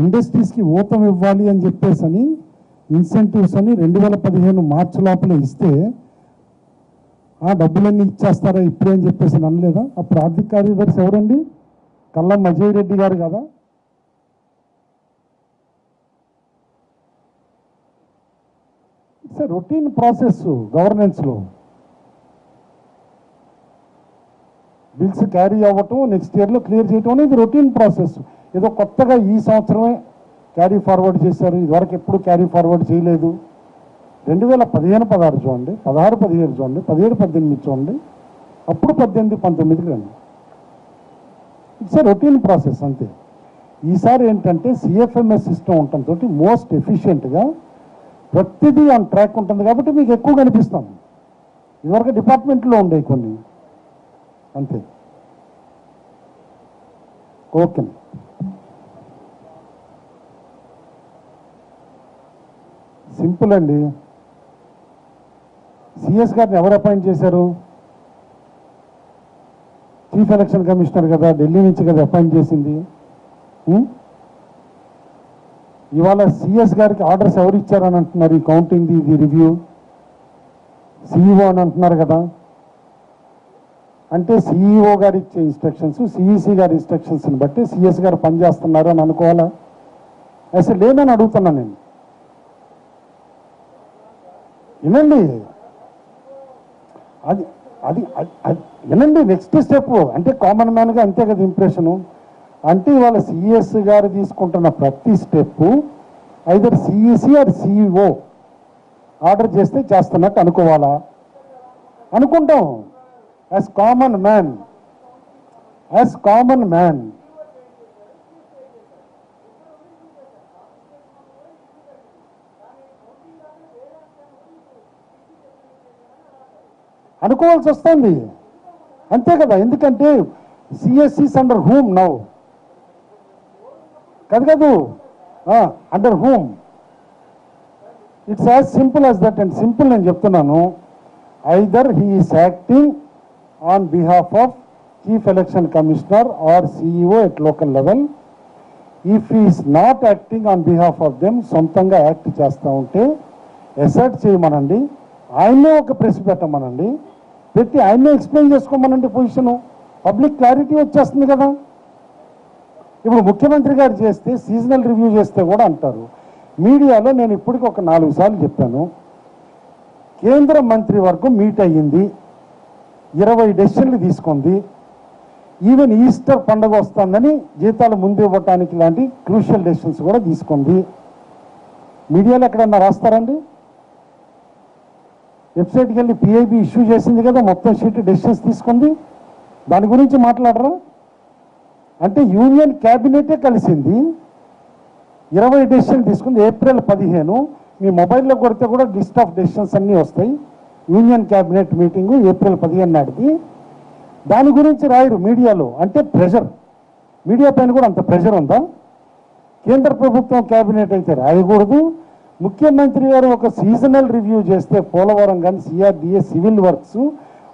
ఇండస్ట్రీస్కి ఊతం ఇవ్వాలి అని చెప్పేసి అని ఇన్సెంటివ్స్ అని రెండు వేల పదిహేను మార్చి లోపల ఇస్తే ఆ డబ్బులన్నీ ఇచ్చేస్తారా ఇప్పుడే అని చెప్పేసి అనలేదా? అప్పుడు ఆర్థిక కార్యదర్శి ఎవరండి? కల్లం అజయ్ రెడ్డి గారు కదా. ఇట్స్ రొటీన్ ప్రాసెస్ గవర్నెన్స్లో. బిల్స్ క్యారీ అవ్వటం నెక్స్ట్ ఇయర్లో క్లియర్ చేయటం అనేది రొటీన్ ప్రాసెస్. ఏదో కొత్తగా ఈ సంవత్సరమే క్యారీ ఫార్వర్డ్ చేశారు. ఇదివరకు ఎప్పుడు క్యారీ ఫార్వర్డ్ చేయలేదు. రెండు వేల పదిహేను పదహారు చూడండి. పదహారు పదిహేడు చూడండి. పదిహేడు పద్దెనిమిది చూడండి. అప్పుడు పద్దెనిమిది పంతొమ్మిదికి రండి. ఇట్స్ ఏ రొటీన్ ప్రాసెస్ అంతే. ఈసారి ఏంటంటే సిఎఫ్ఎంఎస్ సిస్టమ్ ఉండటం మోస్ట్ ఎఫిషియెంట్గా ప్రతిదీ ఆన్ ట్రాక్ ఉంటుంది కాబట్టి మీకు ఎక్కువ కనిపిస్తాం. ఇదివరకు డిపార్ట్మెంట్లో ఉండే కొన్ని. అంతే. ఓకే సింపుల్ అండి. సిఎస్ గారిని ఎవరు అపాయింట్ చేశారు? చీఫ్ ఎలక్షన్ కమిషనర్ కదా ఢిల్లీ నుంచి కదా అపాయింట్ చేసింది. ఇవాళ సిఎస్ గారికి ఆర్డర్స్ ఎవరు ఇచ్చారని అంటున్నారు ఈ కౌంటింగ్ ఇది రివ్యూ? సిఇఓ అని అంటున్నారు కదా. అంటే సిఇఓ గారు ఇచ్చే ఇన్స్ట్రక్షన్స్ సిఈసి గారి ఇన్స్ట్రక్షన్స్ని బట్టి సిఎస్ గారు పనిచేస్తున్నారు అని అనుకోవాలా? అసలు లేదని అడుగుతున్నాను నేను. వినండి. అది అది వినండి నెక్స్ట్ స్టెప్ అంటే కామన్ మ్యాన్గా అంతే కదా ఇంప్రెషను అంటే ఇవాళ సిఎస్ గారు తీసుకుంటున్న ప్రతి step either CEC or CEO order చేస్తే చేస్తున్నట్టు అనుకోవాలా? అనుకుంటాం. As common man as common man అనుకోవాల్సి వస్తుంది. అంతే కదా ఎందుకంటే సిఎస్సిస్ అండర్ హూమ్ నౌ కాదు కాదు. Under whom it's as simple as that and simple నేను చెప్తున్నాను. Either he is acting on behalf of chief election commissioner or CEO at local level if is not acting on behalf of them సొంతంగా act చేస్తూ ఉంటే assert చేయమనండి. ఆయనే ఒక press పెట్టమనండి. పెట్టి ఆయన్నే ఎక్స్ప్లెయిన్ చేసుకోమనండి పొజిషను పబ్లిక్ క్లారిటీ వచ్చేస్తుంది కదా. ఇప్పుడు ముఖ్యమంత్రి గారు చేస్తే సీజనల్ రివ్యూ చేస్తే కూడా అంటారు. మీడియాలో నేను ఇప్పటికి ఒక నాలుగు సార్లు చెప్పాను. కేంద్ర మంత్రివర్గం మీట్ అయ్యింది. ఇరవై డెసిషన్లు తీసుకుంది. ఈవెన్ ఈస్టర్ పండుగ వస్తుందని జీతాలు ముందు ఇవ్వటానికి లాంటి క్రూషియల్ డెసిషన్స్ కూడా తీసుకుంది. మీడియాలో ఎక్కడన్నా రాస్తారండి? వెబ్సైట్కి వెళ్ళి పిఐబి ఇష్యూ చేసింది కదా మొత్తం షీట్ డెసిషన్స్ తీసుకుంది. దాని గురించి మాట్లాడరా? అంటే యూనియన్ క్యాబినెటే కలిసింది. ఇరవై డెసిషన్ తీసుకుంది ఏప్రిల్ పదిహేను. మీ మొబైల్లో కొడితే కూడా లిస్ట్ ఆఫ్ డెసిషన్స్ అన్నీ వస్తాయి. యూనియన్ క్యాబినెట్ మీటింగు ఏప్రిల్ పదిహేను నాటికి. దాని గురించి రాయరు మీడియాలో. అంటే ప్రెషర్. మీడియా పైన కూడా అంత ప్రెషర్ ఉందా? కేంద్ర ప్రభుత్వం క్యాబినెట్ అయితే రాయకూడదు. ముఖ్యమంత్రి గారు ఒక సీజనల్ రివ్యూ చేస్తే పోలవరం కానీ సిఆర్డిఏ సివిల్ వర్క్స్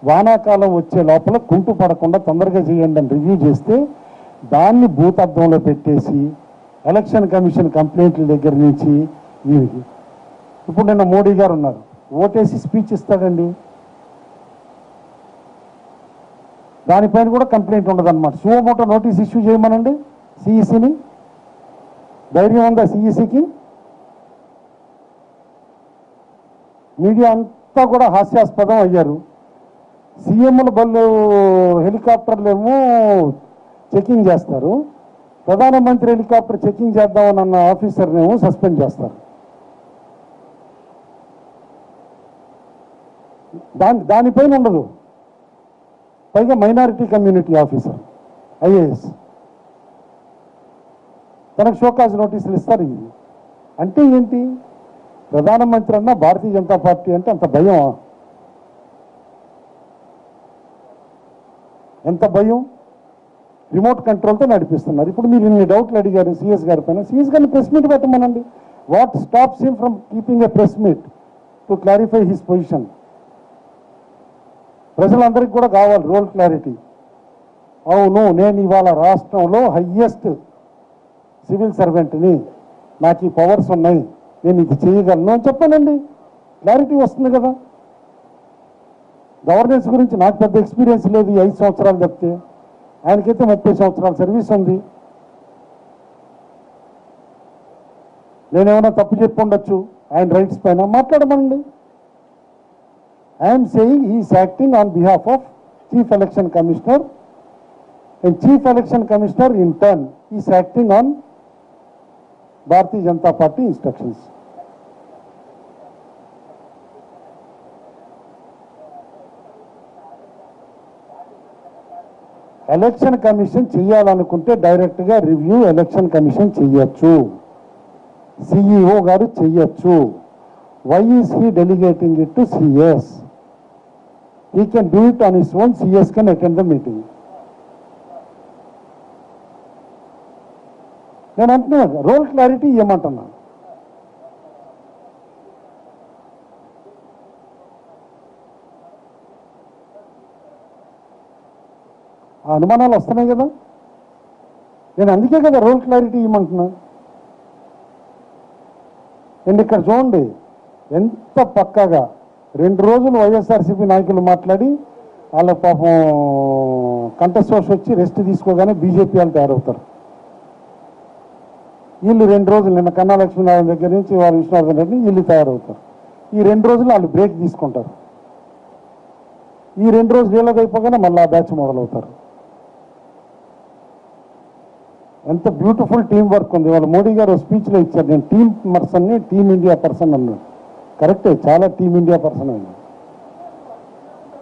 వానాకాలం వచ్చే లోపల కుంటు పడకుండా తొందరగా చేయండి అని రివ్యూ చేస్తే దాన్ని భూతద్దంలో పెట్టేసి ఎలక్షన్ కమిషన్ కంప్లైంట్ల దగ్గర నుంచి వీరికి ఇప్పుడు నిన్న మోడీ గారు ఉన్నారు. ఓటేసి స్పీచ్ ఇస్తాడండి. దానిపైన కూడా కంప్లైంట్ ఉండదు అనమాట సువమోటో నోటీస్ ఇష్యూ చేయమనండి. సిఈసిని. ధైర్యం ఉందా సిఈసికి? మీడియా అంతా కూడా హాస్యాస్పదం అయ్యారు. సీఎంల బళ్ళు హెలికాప్టర్లేమో చెకింగ్ చేస్తారు. ప్రధానమంత్రి హెలికాప్టర్ చెకింగ్ చేద్దామని అన్న ఆఫీసర్నేమో సస్పెండ్ చేస్తారు. దాని దానిపైన ఉండదు. పైగా మైనారిటీ కమ్యూనిటీ ఆఫీసర్ ఐఏఎస్. తనకు షోకాజ్ నోటీసులు ఇస్తారు. అంటే ఏంటి? ప్రధానమంత్రి అన్న భారతీయ జనతా పార్టీ అంటే అంత భయం. ఎంత భయం? రిమోట్ కంట్రోల్తో నడిపిస్తున్నారు. ఇప్పుడు మీరు ఇన్ని డౌట్లు అడిగారు సిఎస్ గారి పైన. సిఎస్ గారిని press meet పెట్టమనండి. What stops him from keeping a press meet to clarify his position ప్రజలందరికీ కూడా కావాలి రోల్ క్లారిటీ అవును నేను ఇవాళ రాష్ట్రంలో హయ్యెస్ట్ సివిల్ సర్వెంట్ని నాకు ఈ పవర్స్ ఉన్నాయి. నేను ఇది చేయగలను అని చెప్పానండి. క్లారిటీ వస్తుంది కదా. గవర్నెన్స్ గురించి నాకు పెద్ద ఎక్స్పీరియన్స్ లేదు ఐదు సంవత్సరాలు చెప్తే. ఆయనకైతే ముప్పై సంవత్సరాల సర్వీస్ ఉంది. నేనేమైనా తప్పు చెప్పి ఉండొచ్చు? ఆయన రైట్స్ పైన మాట్లాడమండి I'm saying he's acting on behalf of chief election commissioner and chief election commissioner in turn is acting on Bharatiya Janata party instructions. Election commission చేయాలనుకుంటే డైరెక్ట్గా రివ్యూ ఎలక్షన్ కమిషన్ చెయ్యొచ్చు. సిఇఓ గారు చెయ్యొచ్చు. Why is he delegating it to CS. He can do it on his own CS can attend the meeting. నేను అంటున్నా role clarity ఇవ్వమంటున్నాను ఆ అనుమానాలు వస్తున్నాయి కదా? నేను అందుకే కదా రోల్ క్లారిటీ ఇవ్వమంటున్నా. అండ్ ఇక్కడ చూడండి ఎంత పక్కాగా రెండు రోజులు వైఎస్ఆర్సీపీ నాయకులు మాట్లాడి వాళ్ళ పాపం కంటెస్టోస్ వచ్చి రెస్ట్ తీసుకోగానే బీజేపీ వాళ్ళు తయారవుతారు. వీళ్ళు రెండు రోజులు నిన్న కన్నా లక్ష్మీనారాయణ దగ్గర నుంచి వారు విశ్వనాథన్ రెడ్డి వీళ్ళు తయారవుతారు. ఈ రెండు రోజులు వాళ్ళు బ్రేక్ తీసుకుంటారు. ఈ రెండు రోజులు వీళ్ళకి అయిపోగానే మళ్ళీ ఆ బ్యాచ్ మొదలవుతారు. ఎంత బ్యూటిఫుల్ టీం వర్క్ ఉంది. వాళ్ళు మోడీ గారు స్పీచ్లో ఇచ్చారు. నేను టీం పర్సన్ని టీం ఇండియా పర్సన్ అన్నాడు కరెక్టే చాలా టీం ఇండియా పర్సన్ అయింది.